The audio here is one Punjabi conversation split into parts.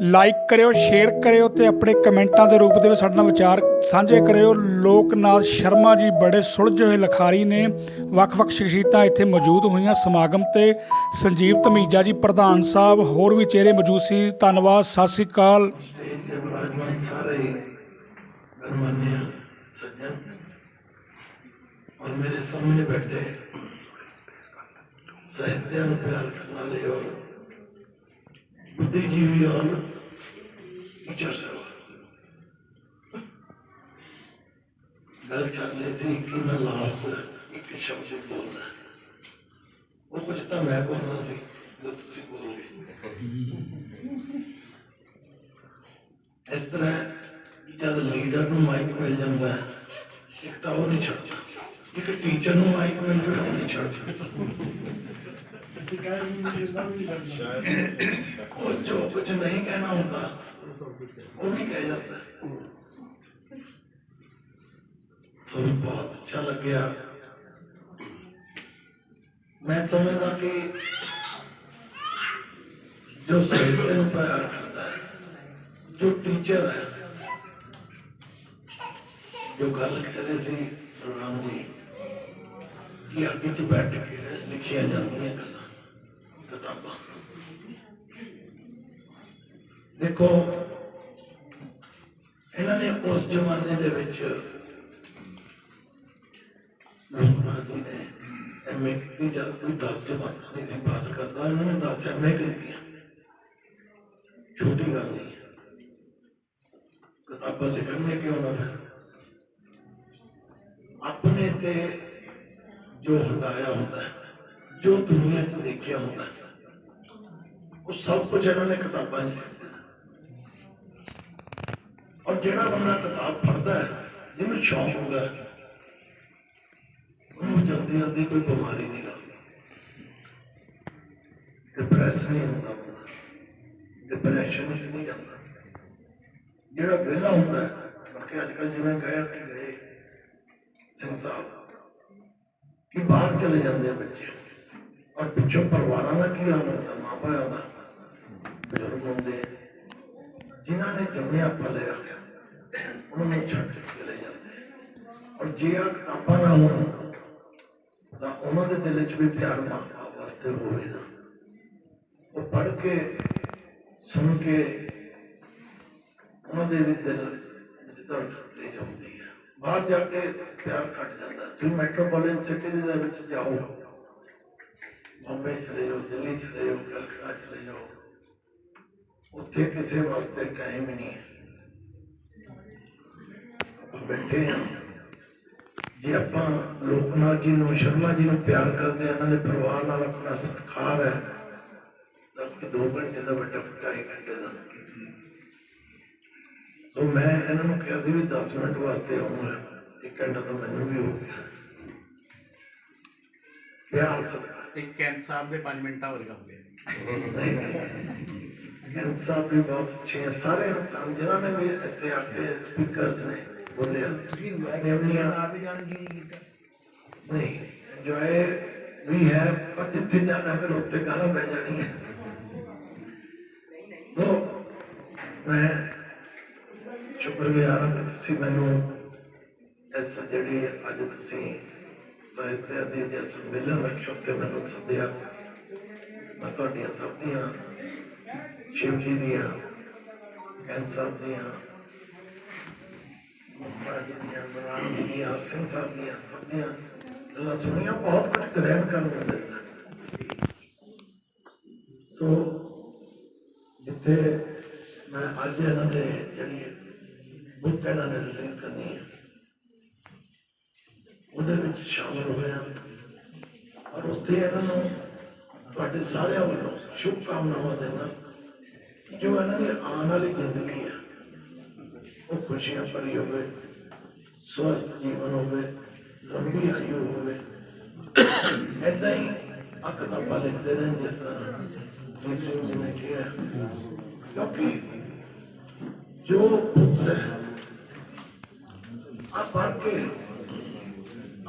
ਲਾਈਕ ਕਰਿਓ ਸ਼ੇਅਰ ਕਰਿਓ ਤੇ ਆਪਣੇ ਕਮੈਂਟਾਂ ਦੇ ਰੂਪ ਦੇ ਵਿੱਚ ਸਾਡੇ ਨਾਲ ਵਿਚਾਰ ਸਾਂਝੇ ਕਰਿਓ। ਲੋਕਨਾਥ ਸ਼ਰਮਾ ਜੀ ਬੜੇ ਸੁਲਝੇ ਹੋਏ ਲਿਖਾਰੀ ਨੇ, ਵੱਖ-ਵੱਖ ਸ਼ਖਸੀਅਤਾਂ ਇੱਥੇ ਮੌਜੂਦ ਹੋਈਆਂ। ਸਮਾਗਮ ਤੇ ਸੰਜੀਵ ਧਮੀਜਾ ਜੀ, ਪ੍ਰਧਾਨ ਸਾਹਿਬ, ਹੋਰ ਵੀ ਚਿਹਰੇ ਮੌਜੂਦ ਸੀ। ਧੰਨਵਾਦ, ਸਤਿ ਸ੍ਰੀ ਅਕਾਲ। ਸਟੇਜ ਤੇ ਵਿਰਾਜਮਾਨ ਸਾਰੇ ਹੀ ਸੱਜਣ ਔਰ ਮੇਰੇ ਸਾਹਮਣੇ ਬੈਠੇ ਸਾਹਿਤਿਆਂ ਨੂੰ ਪਿਆਰ ਕਰਨ ਵਾਲੇ ਔਰ ਬੁੱਧੀਜੀਵੀ ਔਰ ਟੀਚਰ ਸਾਹਿਬ ਗੱਲ ਚੱਲ ਰਹੀ ਸੀ ਕਿ ਮੈਂ ਲਾਸਟ ਇੱਕ ਸ਼ਬਦ ਬੋਲਣਾ ਉਹ ਕੁਝ ਤਾਂ ਮੈਂ ਬੋਲਣਾ ਸੀ ਜੋ ਤੁਸੀਂ ਬੋਲ ਇਸ ਤਰ੍ਹਾਂ ਜਦ ਲੀਡਰ ਨੂੰ ਮਾਈਕ ਮਿਲ ਜਾਂਦਾ ਹੈ, ਇੱਕ ਤਾਂ ਉਹ ਨਹੀਂ ਛੱਡਦਾ ਇੱਕ ਟੀਚਰ ਨੂੰ ਮਾਈਕ ਮਿਲ ਜਾਵੇ ਉਹ ਨਹੀਂ ਛੱਡਦਾ ਉਹ ਜੋ ਕੁਝ ਨਹੀਂ ਕਹਿਣਾ ਹੁੰਦਾ ਉਹ ਵੀ ਕਹਿ ਜਾਂਦਾ ਹੈ। ਸੋ ਬਹੁਤ ਅੱਛਾ ਲੱਗਿਆ ਮੈਂ ਸਮਝਦਾ ਕਿ ਜੋ ਸਾਹਿਤ ਨੂੰ ਪਿਆਰ ਕਰਦਾ ਹੈ ਜੋ ਟੀਚਰ ਹੈ ਜੋ ਗੱਲ ਕਰ ਰਹੇ ਸੀ ਰਾਮ ਜੀ ਕਿ ਅੱਗੇ ਚ ਬੈਠ ਕੇ ਲਿਖੀਆਂ ਜਾਂਦੀਆਂ ਗੱਲਾਂ ਕਿਤਾਬਾਂ ਦੇਖੋ ਇਹਨਾਂ ਨੇ ਉਸ ਜ਼ਮਾਨੇ ਦੇ ਵਿੱਚ ਲੋਕਨਾਥ ਨੇ ਐਮਏ ਕੀਤੀ ਜਦ ਕੋਈ 10 ਜਮਾਤਾਂ ਨਹੀਂ ਸੀ ਪਾਸ ਕਰਦਾ ਇਹਨਾਂ ਨੇ 10 ਐਮਏ ਕੀਤੀਆਂ। ਛੋਟੀ ਗੱਲ ਨਹੀਂ। ਕਿਤਾਬਾਂ ਲਿਖਣਗੇ ਕਿਉਂ ਨਾ ਫਿਰ? ਆਪਣੇ ਤੇ ਜੋ ਹੰਡਾਇਆ ਹੁੰਦਾ ਹੈ, ਜੋ ਦੁਨੀਆ 'ਚ ਦੇਖਿਆ ਹੁੰਦਾ ਹੈ, ਉਹ ਸਭ ਕੁਝ ਇਹਨਾਂ ਨੇ ਕਿਤਾਬਾਂ 'ਚ ਲਿਖਿਆ ਔਰ ਜਿਹੜਾ ਬੰਦਾ ਕਿਤਾਬ ਪੜ੍ਹਦਾ ਹੈ ਜਿਹਨੂੰ ਸ਼ੌਂਕ ਹੁੰਦਾ ਹੈ ਉਹਨੂੰ ਜਲਦੀ ਜਲਦੀ ਕੋਈ ਬਿਮਾਰੀ ਨਹੀਂ ਲੱਗਦੀ। ਡਿਪਰੈਸ ਨਹੀਂ ਹੁੰਦਾ ਡਿਪਰੈਸ਼ਨ ਵਿੱਚ ਨਹੀਂ ਜਾਂਦਾ। ਜਿਹੜਾ ਵਿਹਲਾ ਹੁੰਦਾ ਹੈ ਕਿ ਅੱਜ ਕੱਲ ਜਿਵੇਂ ਗਏ ਕਿ ਗਏ ਸਿੰਘ ਸਾਹਿਬ ਕਿ ਬਾਹਰ ਚਲੇ ਜਾਂਦੇ ਆ ਬੱਚੇ। ਔਰ ਪਿੱਛੋਂ ਪਰਿਵਾਰਾਂ ਦਾ ਕੀ ਹਾਲ ਹੁੰਦਾ ਮਾਂ ਬਾਪ ਦਾ ਬਜ਼ੁਰਗ ਹੁੰਦੇ ਆ, ਜਿਨ੍ਹਾਂ ਨੇ ਜੰਮਿਆ ਪਲਿਆ ਉਹਨਾਂ ਨੂੰ ਛੱਡ ਕੇ ਚਲੇ ਜਾਂਦੇ ਔਰ ਜੇ ਆ ਕਿਤਾਬਾਂ ਨਾ ਹੋਣ, ਤਾਂ ਉਹਨਾਂ ਦੇ ਦਿਲ 'ਚ ਵੀ ਪਿਆਰ ਮਾਂ ਬਾਪ ਵਾਸਤੇ ਹੋਵੇ ਨਾ। ਉਹ ਪੜ੍ਹ ਕੇ, ਸੁਣ ਕੇ ਉਹਨਾਂ ਦੇ ਵੀ ਦਿਲ ਵਿੱਚ ਧੜਕਣ ਤੇਜ਼ ਹੁੰਦੀ ਹੈ ਬਾਹਰ ਜਾ ਕੇ ਪਿਆਰ ਘਟ ਜਾਂਦਾ। ਤੁਸੀਂ ਮੈਟਰੋਪੋਲੀਟਨ ਸਿਟੀ ਦੇ ਵਿੱਚ ਜਾਓ। ਬੰਬੇ ਚਲੇ ਜਾਓ, ਦਿੱਲੀ ਚਲੇ ਜਾਓ, ਕਲਕੱਤਾ ਚਲੇ ਜਾਓ। ਉੱਥੇ ਕਿਸੇ ਵਾਸਤੇ ਟਾਈਮ ਨਹੀਂ ਹੈ। ਬੈਠੇ ਹਾਂ ਜੇ ਆਪਾਂ ਲੋਕਨਾਥ ਜੀ ਨੂੰ ਸ਼ਰਮਾ ਜੀ ਨੂੰ ਪਿਆਰ ਕਰਦੇ ਹਾਂ ਇਹਨਾਂ ਦੇ ਪਰਿਵਾਰ ਨਾਲ ਆਪਣਾ ਸਤਿਕਾਰ ਹੈ ਤਾਂ ਕੋਈ 2 ਘੰਟੇ ਦਾ ਵੱਡਾ ਢਾਈ ਘੰਟੇ ਦਾ। ਤੋ ਮੈਂ ਇਹਨਾਂ ਨੂੰ ਕਿਹਾ ਸੀ ਵੀ 10 ਮਿੰਟ ਵਾਸਤੇ ਆਉਂਗਾ ਇੱਕ ਘੰਟਾ ਤਾਂ ਮੈਨੂੰ ਵੀ ਹੋ ਗਿਆ। ਪਿਆਰ ਸਤਿਕਾਰ। ਤੇ ਕੈਂਟ ਸਾਹਿਬ ਦੇ 5 ਮਿੰਟਾਂ ਵਰਗਾ ਹੋ ਗਿਆ। ਨਹੀਂ ਨਹੀਂ ਸਾਹਿਬ ਵੀ ਬਹੁਤ ਅੱਛੇ ਸਾਰੇ ਇਨਸਾਨ ਜਿਨ੍ਹਾਂ ਨੇ ਵੀ ਇੱਥੇ ਆ ਕੇ ਸਪੀਕਰਸ ਨੇ ਬੋਲਿਆ। ਆਪਣੀਆਂ ਨਹੀਂ ਇੰਜੋਏ ਵੀ ਹੈ, ਪਰ ਜਿੱਥੇ ਜਾਣਾ, ਫਿਰ ਉੱਥੇ ਗਾਣਾ ਪੈ ਜਾਣੀ ਹੈ। ਸੋ, ਮੈਂ ਸ਼ੁਕਰਗੁਜ਼ਾਰ ਹਾਂ ਕਿ ਤੁਸੀਂ ਮੈਨੂੰ ਇਸ ਜਿਹੜੀ ਅੱਜ ਤੁਸੀਂ ਸਾਹਿਤ ਦੇ ਦੇ ਸੰਮੇਲਨ ਰੱਖਿਆ ਉੱਤੇ ਮੈਨੂੰ ਸੱਦਿਆ। ਮੈਂ ਤੁਹਾਡੀਆਂ ਸਭ ਦੀਆਂ, ਸ਼ਿਵ ਜੀ ਦੀਆਂ ਗੈਂਦ ਸਾਹਿਬ ਦੀਆਂ ਮੁਖਮਾ ਜੀ ਦੀਆਂ ਬਰਾਨ ਜੀ ਦੀਆਂ ਸਿੰਘ ਸਾਹਿਬ ਦੀਆਂ ਸਭ ਗੱਲਾਂ ਸੁਣੀਆਂ, ਬਹੁਤ ਕੁਝ ਗ੍ਰਹਿਣ ਕਰਨ ਨੂੰ ਮਿਲਦਾ ਸੋ, ਜਿੱਥੇ ਮੈਂ ਅੱਜ ਇਹਨਾਂ ਦੇ ਜਿਹੜੀ ਬੁੱਕ ਇਹਨਾਂ ਨੇ ਰਿਲੀਜ਼ ਕਰਨੀ ਹੈ, ਉਹਦੇ ਵਿੱਚ ਸ਼ਾਮਲ ਹੋਇਆ। ਔਰ ਉੱਥੇ ਇਹਨਾਂ ਨੂੰ ਤੁਹਾਡੇ ਸਾਰਿਆਂ ਵੱਲੋਂ ਸ਼ੁਭ ਕਾਮਨਾਵਾਂ ਦੇਣਾ ਜੋ ਇਹਨਾਂ ਦੀ ਆਉਣ ਵਾਲੀ ਜ਼ਿੰਦਗੀ ਹੈ ਉਹ ਖੁਸ਼ੀਆਂ ਭਰੀ ਹੋਵੇ, ਸਵਸਥ ਜੀਵਨ ਹੋਵੇ, ਲੰਬੀ ਆਯੂ ਹੋਵੇ। ਏਦਾਂ ਹੀ ਆ ਕਿਤਾਬਾਂ ਲਿਖਦੇ ਰਹਿਣ ਜਿਸ ਤਰ੍ਹਾਂ ਜੀ ਨੇ ਕਿਹਾ, ਕਿਉਂਕਿ ਜੋ ਬੁੱਕਸ ਹੈ ਆ ਪੜ੍ਹ ਕੇ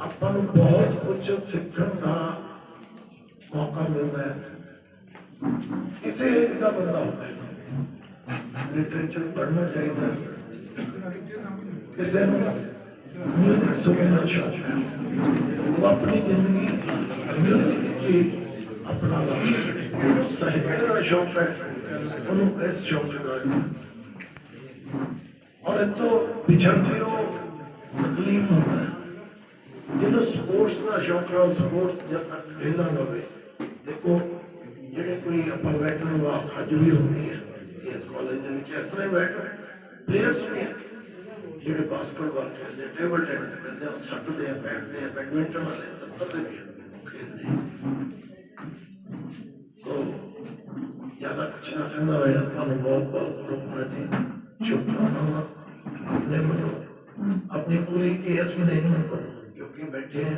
ਆਪਾਂ ਨੂੰ ਬਹੁਤ ਕੁਝ ਸਿੱਖਣ ਦਾ ਮੌਕਾ ਮਿਲਦਾ ਹੈ। ਕਿਸੇ ਏਜ ਦਾ ਬੰਦਾ ਹੋਵੇ ਲਿਟਰੇਚਰ ਪੜ੍ਹਨਾ ਚਾਹੀਦਾ ਹੈ। ਕਿਸੇ ਨੂੰ ਮਿਊਜ਼ਿਕ ਸੁਣਨ ਸ਼ੌਕ ਹੈ। ਉਹ ਆਪਣੀ ਜ਼ਿੰਦਗੀ ਮਿਊਜ਼ਿਕ ਵਿੱਚ ਆਪਣਾ ਲਾਉਂਦਾ ਜਿਹਨੂੰ ਸਾਹਿਤ ਦਾ ਸ਼ੌਕ ਹੈ, ਉਹਨੂੰ ਇਸ ਸ਼ੌਕ ਦਾ ਹੈ। ਔਰ ਇਹ ਤੋਂ ਵਿਛੜ ਤਕਲੀਫ ਹੁੰਦਾ ਜਿਹਨੂੰ ਸਪੋਰਟਸ ਦਾ ਸ਼ੌਕ ਹੈ, ਉਹ ਸਪੋਰਟਸ ਜਦ ਤੱਕ ਖੇਡਣਾ ਲਵੇ ਦੇਖੋ, ਜਿਹੜੇ ਕੋਈ ਆਪਾਂ ਵੈਟਰਨ ਵਾਕ ਅੱਜ ਵੀ ਹੁੰਦੀ ਹੈ, ਇਸ ਕਾਲਜ ਦੇ ਵਿੱਚ ਇਸ ਤਰ੍ਹਾਂ ਵੈਟਰਨ ਪਲੇਅਰਸ ਵੀ ਹੈ ਜਿਹੜੇ ਬਾਸਕਟਬਾਲ ਖੇਡਦੇ ਟੇਬਲ ਟੈਨਿਸ ਖੇਡਦੇ ਆ ਸੱਟਦੇ ਆ ਬੈਠਦੇ ਆ ਬੈਡਮਿੰਟਨ ਵਾਲੇ ਸੱਤਰ ਦੇ ਵੀ ਆ, ਖੇਡਦੇ ਆ। ਤੋ ਜ਼ਿਆਦਾ ਕੁਛ ਨਾ ਕਹਿੰਦਾ ਹੋਇਆ ਤੁਹਾਨੂੰ ਬਹੁਤ ਬਹੁਤ ਰੁਕਣਾ ਜੀ ਸ਼ੁਭਕਾਮਨਾਵਾਂ ਆਪਣੇ ਵੱਲੋਂ ਆਪਣੀ ਪੂਰੀ ਏਐਸ ਮੈਨੇਜਮੈਂਟ ਵੱਲੋਂ ਕਿਉਂਕਿ ਬੈਠੇ ਆ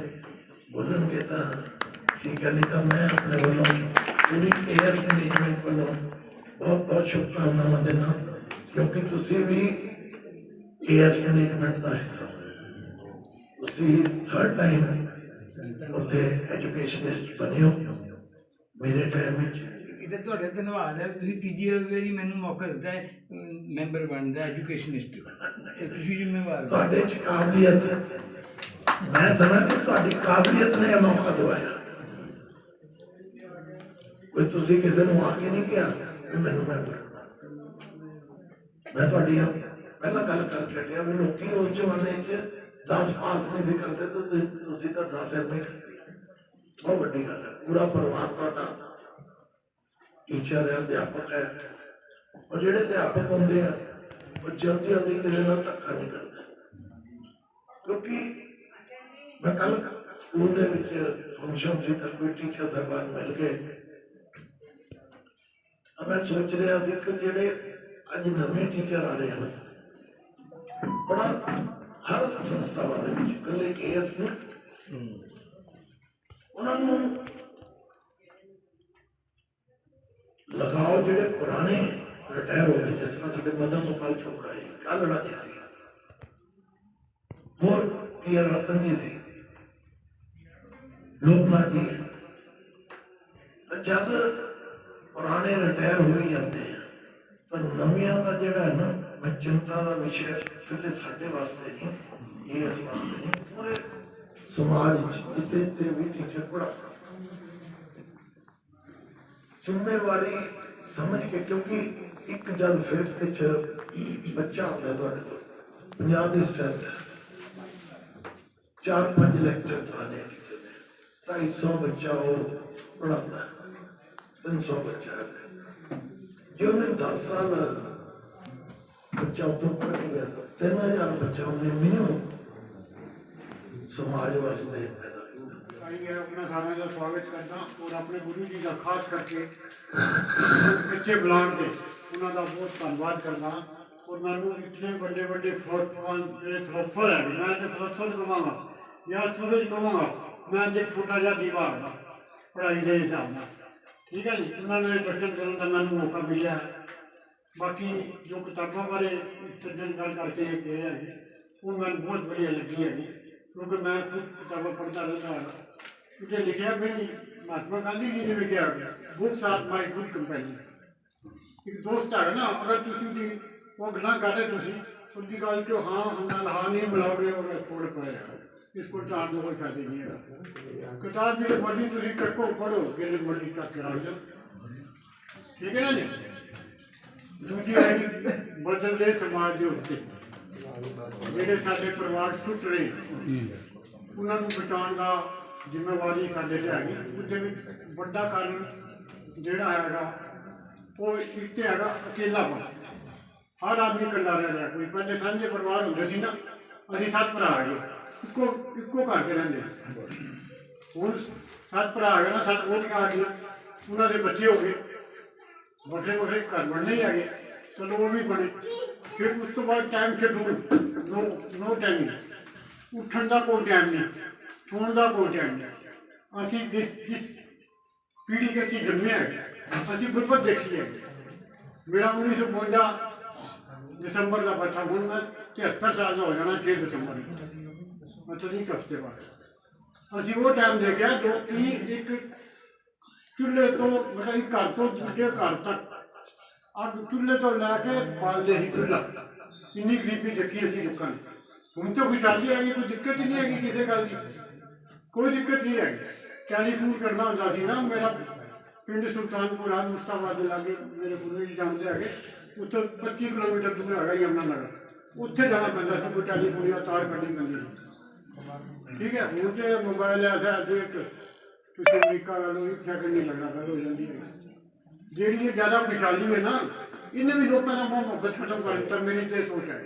ਬੋਲਣਗੇ ਤਾਂ ਠੀਕ ਹੈ ਨਹੀਂ ਤਾਂ ਮੈਂ ਆਪਣੇ ਵੱਲੋਂ ਪੂਰੀ ਏਐਸ ਮੈਨੇਜਮੈਂਟ ਵੱਲੋਂ ਬਹੁਤ ਬਹੁਤ ਸ਼ੁਭਕਾਮਨਾਵਾਂ ਦਿੰਦਾ ਕਿਉਂਕਿ ਤੁਸੀਂ ਵੀ ਏਐਸ ਮੈਨੇਜਮੈਂਟ ਦਾ ਹਿੱਸਾ। ਤੁਸੀਂ ਥਰਡ ਟਾਈਮ ਉੱਥੇ ਐਜੂਕੇਸ਼ਨਿਸਟ ਬਣੇ ਹੋ। ਮੇਰੇ ਟਾਈਮ ਵਿੱਚ। ਇਹਦਾ ਤੁਹਾਡਾ ਧੰਨਵਾਦ ਹੈ। ਤੁਸੀਂ ਤੀਜੀ ਵਾਰੀ ਮੈਨੂੰ ਮੌਕਾ ਦਿੱਤਾ ਹੈ। ਮੈਂਬਰ ਬਣਨ ਦਾ ਐਜੂਕੇਸ਼ਨਿਸਟ ਤੁਸੀਂ ਜ਼ਿੰਮੇਵਾਰ। ਤੁਹਾਡੇ ਚ ਕਾਬਲੀਅਤ। ਮੈਂ ਸਮਝਦਾ ਤੁਹਾਡੀ ਕਾਬਲੀਅਤ ਨੇ ਇਹ ਮੌਕਾ ਦਵਾਇਆ। ਕੋਈ ਤੁਸੀਂ ਕਿਸੇ ਨੂੰ ਆ ਕੇ ਨਹੀਂ ਕਿਹਾ ਕਿ ਮੈਨੂੰ ਮੈਂ ਬਣਾ ਮੈਂ ਤੁਹਾਡੀ ਪਹਿਲਾਂ ਗੱਲ ਕਰਕੇ ਹਟਿਆ ਵੀ ਲੋਕੀ ਉਸ ਜ਼ਮਾਨੇ 'ਚ 10 ਪਾਸ ਨਹੀਂ ਸੀ ਕਰਦੇ, ਤੇ ਤੁਸੀਂ ਤਾਂ 10 ਐਮਏ ਕਰਦੇ ਬਹੁਤ ਵੱਡੀ ਗੱਲ ਹੈ, ਪੂਰਾ ਪਰਿਵਾਰ ਤੁਹਾਡਾ ਟੀਚਰ ਹੈ, ਅਧਿਆਪਕ ਹੈ। ਔਰ ਜਿਹੜੇ ਅਧਿਆਪਕ ਹੁੰਦੇ ਆ, ਉਹ ਜਲਦੀ ਜਲਦੀ ਕਿਸੇ ਨਾਲ ਧੱਕਾ ਨਹੀਂ ਕਰਦੇ। ਕਿਉਂਕਿ ਮੈਂ ਕੱਲ ਸਕੂਲ ਦੇ ਵਿੱਚ ਫੰਕਸ਼ਨ ਸੀ, ਤਾਂ ਕੋਈ ਟੀਚਰ ਸਾਹਿਬਾਨ ਮਿਲ ਗਏ। ਮੈਂ ਸੋਚ ਰਿਹਾ ਸੀ ਕਿ ਜਿਹੜੇ ਅੱਜ ਨਵੇਂ ਟੀਚਰ ਆ ਰਹੇ ਹਨ ਬੜਾ ਹਰ ਸੰਸਥਾਵਾਂ ਦੇ ਵਿੱਚ ਇਕੱਲੇ ਕੇਐਸ ਨੇ ਉਹਨਾਂ ਨੂੰ ਲਗਾਓ ਜਿਹੜੇ ਪੁਰਾਣੇ ਰਿਟਾਇਰ ਹੋ ਗਏ ਜਿਸ ਤਰ੍ਹਾਂ ਸਾਡੇ ਮਦਨ ਗੋਪਾਲ ਚੋਪੜਾ ਜੀ ਕਾਲੜਾ ਜੀ ਸੀ ਹੋਰ ਪੀ ਆਰ ਰਤਨ ਜੀ ਸੀ ਲੋਕਨਾਥ ਜੀ ਤਾਂ ਜਦ ਪੁਰਾਣੇ ਰਿਟਾਇਰ ਹੋ ਹੀ ਜਾਂਦੇ ਆ ਤਾਂ ਨਵੀਆਂ ਦਾ ਜਿਹੜਾ ਹੈ ਨਾ, ਮੈਂ ਚਿੰਤਾ ਦਾ ਵਿਸ਼ਾ ਇਕੱਲੇ ਸਾਡੇ ਵਾਸਤੇ ਨਹੀਂ, ਇਹ ਇਸ ਵਾਸਤੇ ਨਹੀਂ, ਪੂਰੇ ਸਮਾਜ ਵਿੱਚ ਜਿੱਤੇ ਤੇ ਵੀ ਟੀਚਰ ਪੜਾਉਂਦਾ ਜ਼ਿੰਮੇਵਾਰੀ ਸਮਝ ਕੇ, ਕਿਉਂਕਿ ਇੱਕ ਜਦ ਫਿਫਥ ਚ ਬੱਚਾ ਹੁੰਦਾ ਤੁਹਾਡੇ ਕੋਲ ਪੰਜਾਬ ਦੀ ਸਟੈਂਡ ਚਾਰ ਪੰਜ ਲੈਕਚਰ ਕਰਾਣੇ ਢਾਈ ਸੌ ਬੱਚਾ ਉਹ ਪੜਾਉਂਦਾ ਤਿੰਨ ਸੌ ਬੱਚਾ ਹੈ। ਜੇ ਉਹਨੇ 10 ਸਾਲ ਬੱਚਾ ਉਦੋਂ ਪੜ੍ਹ ਕੇ ਗਿਆ ਤਾਂ ਤਿੰਨ ਹਜ਼ਾਰ ਬੱਚਾ ਉਹਨੇ ਮਿਨੀਮਮ ਸਮਾਜ ਵਾਸਤੇ ਪੈਦਾ ਕੀਤਾ ਆਈ ਮੈਂ ਆਪਣਾ ਸਾਰਿਆਂ ਦਾ ਸਵਾਗਤ ਕਰਦਾ ਔਰ ਆਪਣੇ ਗੁਰੂ ਜੀ ਦਾ ਖਾਸ ਕਰਕੇ ਬੱਚੇ ਬੁਲਾਉਣ ਤੇ ਉਹਨਾਂ ਦਾ ਬਹੁਤ ਧੰਨਵਾਦ ਕਰਦਾ ਔਰ ਮੈਨੂੰ ਇਤਨੇ ਵੱਡੇ ਵੱਡੇ ਫਿਲਾਸਫਰ ਜਿਹੜੇ ਫਿਲਾਸਫਰ ਹੈ ਮੈਂ ਤੇ ਫਿਲਾਸਫਰ ਕਹਾਂਗਾ ਜਾਂ ਸੂਰਜ ਕਹਾਂਗਾ ਮੈਂ ਤੇ ਛੋਟਾ ਜਿਹਾ ਦੀਵਾ ਹਾਂ ਪੜ੍ਹਾਈ ਦੇ ਹਿਸਾਬ ਨਾਲ ਠੀਕ ਹੈ ਜੀ ਉਹਨਾਂ ਨੇ ਦਰਸ਼ਨ ਕਰਨ ਦਾ ਮੈਨੂੰ ਮੌਕਾ ਮਿਲਿਆ। ਬਾਕੀ ਜੋ ਕਿਤਾਬਾਂ ਬਾਰੇ ਸੱਜਣ ਗੱਲ ਕਰਕੇ ਗਏ ਹੈ ਉਹ ਮੈਨੂੰ ਬਹੁਤ ਵਧੀਆ ਲੱਗੀ ਹੈ ਕਿਉਂਕਿ ਮੈਂ ਖੁਦ ਕਿਤਾਬਾਂ ਪੜ੍ਹਦਾ ਰਹਿੰਦਾ ਹਾਂ। ਉਹਦੇ ਲਿਖਿਆ ਵੀ ਮਹਾਤਮਾ ਗਾਂਧੀ ਜੀ ਨੇ ਲਿਖਿਆ books are my good companion ਇੱਕ ਦੋਸਤ ਹੈ ਨਾ, ਅਗਰ ਤੁਸੀਂ ਦੀ ਉਹ ਗੱਲਾਂ ਕਰ ਰਹੇ ਤੁਸੀਂ, ਉਹਦੀ ਗੱਲ ਜੋ ਹਾਂ ਹਮ ਨਾਲ ਹਾਂ ਨਹੀਂ ਮਿਲਾਓਗੇ ਉਹ ਥੋੜੇ ਪਏ ਇਸ ਕੋਲ ਤਾਂ ਆਉਣ ਦਾ ਕੋਈ ਫਾਇਦਾ ਨਹੀਂ ਹੈਗਾ। ਕਿਤਾਬ ਜਿਹੜੀ ਮਰਜ਼ੀ ਤੁਸੀਂ ਕੱਟੋ ਪੜੋ ਜਿਹੜੇ ਮਰਜ਼ੀ ਚੱਕ ਕੇ ਰੱਖ ਜਾਓ ਠੀਕ ਹੈ ਨਾ ਜੀ? ਦੂਜੀ ਆਈ ਬਦਲਦੇ ਸਮਾਜ ਦੇ ਉੱਤੇ। ਜਿਹੜੇ ਸਾਡੇ ਪਰਿਵਾਰ ਟੁੱਟ ਰਹੇ ਉਹਨਾਂ ਨੂੰ ਬਚਾਉਣ ਦਾ ਜ਼ਿੰਮੇਵਾਰੀ ਸਾਡੇ ਤੇ ਹੈਗੀ। ਉਹਦੇ ਵਿੱਚ ਵੱਡਾ ਕਾਰਨ ਜਿਹੜਾ ਹੈਗਾ, ਉਹ ਇੱਕ ਤੇ ਹੈਗਾ ਅਕੇਲਾਪਨ ਹਰ ਆਦਮੀ ਇਕੱਲਾ ਰਹਿ ਰਿਹਾ। ਕੋਈ ਪਹਿਲੇ ਸਾਂਝੇ ਪਰਿਵਾਰ ਹੁੰਦੇ ਸੀ ਨਾ, ਅਸੀਂ ਸੱਤ ਭਰਾ ਹੈਗੇ। ਇੱਕੋ ਇੱਕੋ ਘਰ ਕੇ ਰਹਿੰਦੇ ਹੁਣ ਸੱਤ ਭਰਾ ਹੈਗੇ ਨਾ, ਸੱਤ ਵੋਟੀਆਂ ਆ ਗਈਆਂ ਉਹਨਾਂ ਦੇ ਬੱਚੇ ਹੋ ਗਏ। ਵੱਖਰੇ ਵੱਖਰੇ ਘਰ ਬਣਨੇ ਹੀ ਹੈਗੇ ਚਲੋ ਉਹ ਵੀ ਬਣੇ। ਫਿਰ ਉਸ ਤੋਂ ਬਾਅਦ time schedule no no time ਉੱਠਣ ਦਾ ਕੋਈ ਟਾਈਮ ਨਹੀਂ, ਸੌਣ ਦਾ ਕੋਈ ਟਾਈਮ ਨਹੀਂ। ਅਸੀਂ ਜਿਸ ਜਿਸ ਪੀੜ੍ਹੀ ਕੇ ਅਸੀਂ ਜੰਮੇ ਹਾਂ ਅਸੀਂ ਗੁਰਬਤ ਦੇਖੀ ਹੈ ਮੇਰਾ 1952 ਦਸੰਬਰ ਦਾ ਬੱਚਾ ਹੁਣ ਮੈਂ 73 ਸਾਲ ਦਾ ਹੋ ਜਾਣਾ 6 ਦਸੰਬਰ ਨੂੰ। ਮਤਲਬ ਇੱਕ ਹਫ਼ਤੇ ਬਾਅਦ ਅਸੀਂ ਉਹ ਟਾਈਮ ਦੇਖਿਆ ਜੋ ਕਿ ਇੱਕ ਚੁੱਲ੍ਹੇ ਤੋਂ, ਮਤਲਬ ਇੱਕ ਘਰ ਤੋਂ ਦੂਜੇ ਘਰ ਤੱਕ ਅੱਗ ਚੁੱਲ੍ਹੇ ਤੋਂ ਲੈ ਕੇ ਬਾਲਦੇ ਹੀ ਚੁੱਲ੍ਹਾ। ਇੰਨੀ ਗਰੀਬੀ ਦੇਖੀ ਅਸੀਂ ਲੋਕਾਂ ਨੇ। ਹੁਣ ਤਾਂ ਕੋਈ ਚੱਲ ਹੈਗੀ, ਕੋਈ ਦਿੱਕਤ ਹੀ ਨਹੀਂ ਹੈਗੀ ਕਿਸੇ ਗੱਲ ਦੀ। ਕੋਈ ਦਿੱਕਤ ਨਹੀਂ ਹੈਗੀ। ਟੈਲੀਫੋਨ ਕਰਨਾ ਹੁੰਦਾ ਸੀ ਨਾ, ਮੇਰਾ ਪਿੰਡ ਸੁਲਤਾਨਪੁਰ ਆ ਮੁਸਤਾਬਾਦ ਦੇ ਲਾਗੇ, ਮੇਰੇ ਗੁਰੂ ਜੀ ਜਾਣਦੇ ਹੈਗੇ। ਉੱਥੇ 25 ਕਿਲੋਮੀਟਰ ਦੂਰ ਹੈਗਾ ਯਮਨਾ ਨਗਰ। ਉੱਥੇ ਜਾਣਾ ਪੈਂਦਾ ਸੀ, ਕੋਈ ਟੈਲੀਫੋਨ ਜਾਂ ਤਾਰ ਕੱਢਣੀ ਪੈਂਦੀ ਸੀ। ਠੀਕ ਹੈ, ਹੁਣ ਤੇ ਮੋਬਾਈਲ ਐਸਾ ਹੈ ਕਿ ਤੁਸੀਂ ਅਮਰੀਕਾ ਵਾਲੋ ਇੱਕ ਸੈਕਿੰਡ ਨਹੀਂ ਲੱਗਣਾ ਫਿਰ ਹੋ ਜਾਂਦੀ ਹੈ। ਜਿਹੜੀ ਇਹ ਜ਼ਿਆਦਾ ਖੁਸ਼ਹਾਲੀ ਹੈ ਨਾ, ਇਹਨੇ ਵੀ ਲੋਕਾਂ ਦਾ ਮੋਹ ਮੁਹੱਬਤ ਖਤਮ ਕਰ ਦਿੱਤਾ ਮੇਰੀ ਤੇ ਸੋਚ ਹੈ।